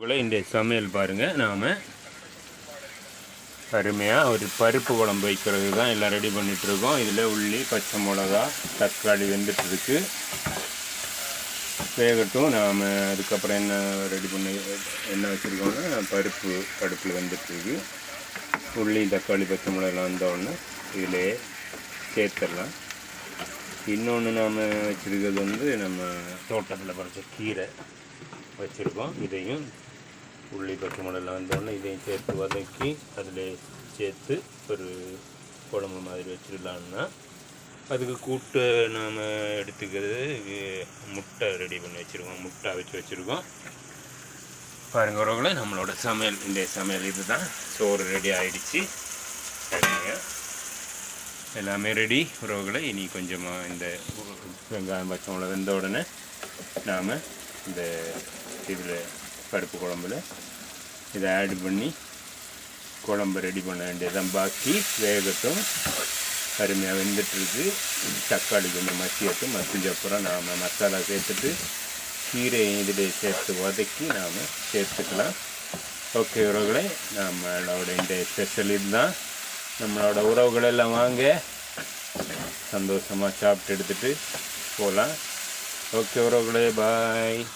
உங்களை இந்த சமையல் பாருங்கள் நாம் அருமையாக ஒரு பருப்பு குழம்பு வைக்கிறது தான் எல்லாம் ரெடி பண்ணிகிட்ருக்கோம் இருக்கோம் இதில் உள்ளி பச்சை மிளகா தக்காளி வெந்துட்டு இருக்கு வேகட்டும் நாம் அதுக்கப்புறம் என்ன ரெடி பண்ணி என்ன வச்சுருக்கோம்னா பருப்பு கடுப்பில் வெந்துட்டுருக்கு. உள்ளி தக்காளி பச்சை மிளகாலாம் வந்தோடனே இதில் சேர்த்துடலாம். இன்னொன்று நாம் வச்சுருக்கிறது வந்து நம்ம தோட்டத்தில் பறிச்ச கீரை வச்சுருக்கோம். இதையும் உள்ளி பச்சை மிளகாலாம் வந்தோடனே இதையும் சேர்த்து வதக்கி அதில் சேர்த்து ஒரு குழம்பு மாதிரி வச்சிடலான்னா. அதுக்கு கூட்டு நாம் எடுத்துக்கிறது இது முட்டை ரெடி பண்ணி வச்சுருக்கோம். முட்டை வச்சு வச்சுருக்கோம். பாருங்க உறவுகளை நம்மளோட சமையல் இந்த சமையல் இதுதான். சோறு ரெடி ஆயிடுச்சு. சரிங்க. எல்லாமே ரெடி உறவுகளை. இனி கொஞ்சமாக இந்த வெங்காயம் பச்சை மிளகு வெந்த உடனே நாம் இந்த இதில் பருப்பு குழம்புல. இதை ஆட் பண்ணி குழம்பு ரெடி பண்ண வேண்டியதான் பாக்கி. வேகட்டும். அருமையாக வெந்துட்டுருக்கு. தக்காளி கொஞ்சம் மசியட்டும். மசிஞ்சப்புறம் நாம் மசாலா சேர்த்துட்டு கீரையும் இதில் சேர்த்து வதக்கி நாம் சேர்த்துக்கலாம். ஓகே உறவுகளே நம்மளோட இந்த ஸ்பெஷல் இதுதான். நம்மளோட உறவுகள் எல்லாம் வாங்க. சந்தோஷமாக சாப்பிட்டு எடுத்துட்டு போகலாம் ஓகே உறவுகளே பாய்